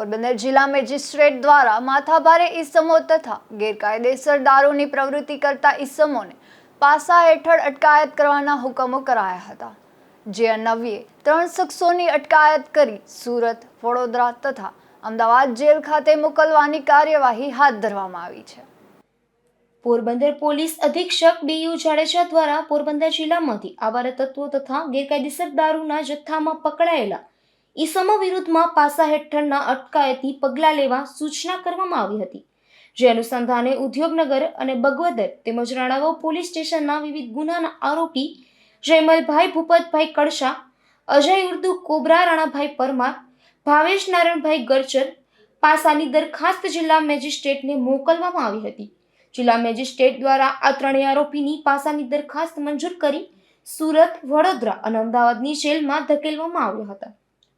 પોરબંદર જિલ્લા મેજિસ્ટ્રેટ દ્વારા માથાભારે ઈસમો તથા ગેરકાયદેસર દારૂની પ્રવૃત્તિ કરતા ઈસમોને પાસા હેઠળ અટકાયત કરવાના હુકમો કરાયા હતા. જે અન્વયે ત્રણ શખ્સોની અટકાયત કરી સુરત, વડોદરા તથા અમદાવાદ જેલ ખાતે મોકલવાની કાર્યવાહી હાથ ધરવામાં આવી છે. પોરબંદર પોલીસ અધિક્ષક બીયુ જાડેજા દ્વારા પોરબંદર જિલ્લામાંથી આવારા તત્વો તથા ગેરકાયદેસર દારૂના જથ્થામાં પકડાયેલા ઈસમો વિરુદ્ધમાં પાસા હેઠળના અટકાયતી પગલાં લેવા સૂચના કરવામાં આવી હતી. જે અનુસંધાને ઉદ્યોગનગર અને બગવદર તેમજ રાણાવાવ પોલીસ સ્ટેશનના વિવિધ ગુનાના આરોપી જયમલભાઈ, ભૂપતભાઈ કડશા અજય ઉર્દુ, કોબરા રાણાભાઈ પરમાર, ભાવેશ નારાયણભાઈ ગરચર પાસાની દરખાસ્ત જિલ્લા મેજિસ્ટ્રેટને મોકલવામાં આવી હતી. જિલ્લા મેજિસ્ટ્રેટ દ્વારા આ ત્રણેય આરોપીની પાસાની દરખાસ્ત મંજૂર કરી સુરત, વડોદરા અને અમદાવાદની જેલમાં ધકેલવામાં આવ્યા હતા.